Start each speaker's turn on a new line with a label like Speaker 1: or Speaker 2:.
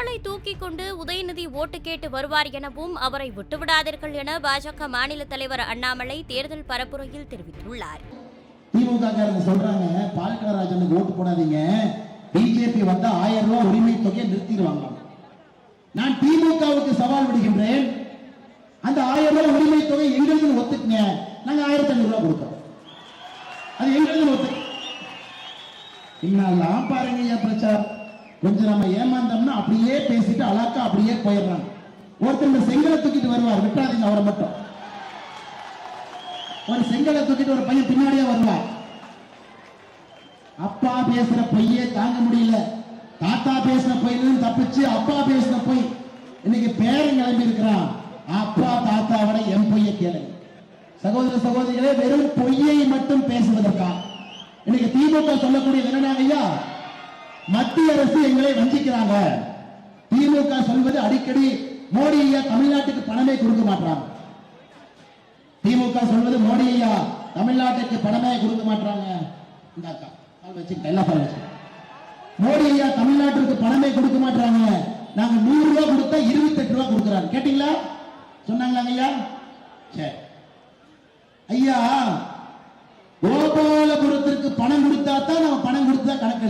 Speaker 1: மகளை தூக்கிக் கொண்டு உதயநிதி ஓட்டு கேட்டு வருவார் எனவும் அவரை விட்டுவிடாதீர்கள் என பாஜக மாநில தலைவர் அண்ணாமலை தேர்தல் பரப்புரையில் தெரிவித்துள்ளார்.
Speaker 2: திமுக சொல்றாங்க பால்கராஜனுக்கு ஓட்டு போடாதீங்க. பிஜேபி வந்த ஆயிரம் ரூபாய் உரிமை தொகையை நிறுத்திடுவாங்க. நான் திமுகவுக்கு சவால் விடுகின்றேன். அந்த ஆயிரம் ரூபாய் உரிமை தொகை எங்களுக்கு ஒத்துக்குங்க. நாங்க ஆயிரத்தி ஐநூறு ரூபாய் கொடுக்கிறோம். அது எங்களுக்கு ஒத்து இன்னெல்லாம் பாருங்க பிரச்சாரம். கொஞ்சம் நம்ம ஏமாந்தோம்னா அப்படியே பேசிட்டு அழாக்கா அப்படியே போயிடுறாங்க ஒருத்தர் இந்த செங்கலை தூக்கிட்டு வருவார் விட்டாதீங்க அவரை மட்டும். ஒரு செங்கலை தூக்கிட்டு ஒரு பையன் பின்னாடியே வருவார். அப்பா பேசுற பொய்யே தாங்க முடியல. தாத்தா பேசுற பொய்யிலும் தப்பிச்சு அப்பா பேசுற பொய். இன்னைக்கு பேரன் கிளம்பி இருக்கிறான். அப்பா தாத்தாவோட என் பொய்ய கேளுங்க சகோதர சகோதரிகளே வெறும் பொய்யை மட்டும் பேசுவதற்கா? இன்னைக்கு திமுக சொல்லக்கூடியது என்னன்னா ஐயா மத்திய அரசு எங்களை வஞ்சிக்கிறாங்க. திமுக சொல்வது அடிக்கடி மோடி ஐயா தமிழ்நாட்டுக்கு பணமே கொடுக்க மாட்டாங்க திமுக சொல்வது மோடி ஐயா தமிழ்நாட்டுக்கு பணமே கொடுக்க மாட்டாங்க இந்த அக்கா வச்சு வச்சுக்கிட்டேன். எல்லாம் வச்சுக்கிட்டேன். மோடி ஐயா தமிழ்நாட்டுக்கு பணமே கொடுக்க மாட்டாங்க நாங்க நூறு ரூபா கொடுத்தா இருபத்தெட்டு ரூபா கொடுக்குறாங்க கேட்டீங்களா? சொன்னாங்களா ஐயா? சரி. ஐயா கோபாலபுரத்திற்கு பணம் கொடுத்தா தான் நம்ம பணம் கொடுத்தா கணக்கு எழுதுவாங்களாம்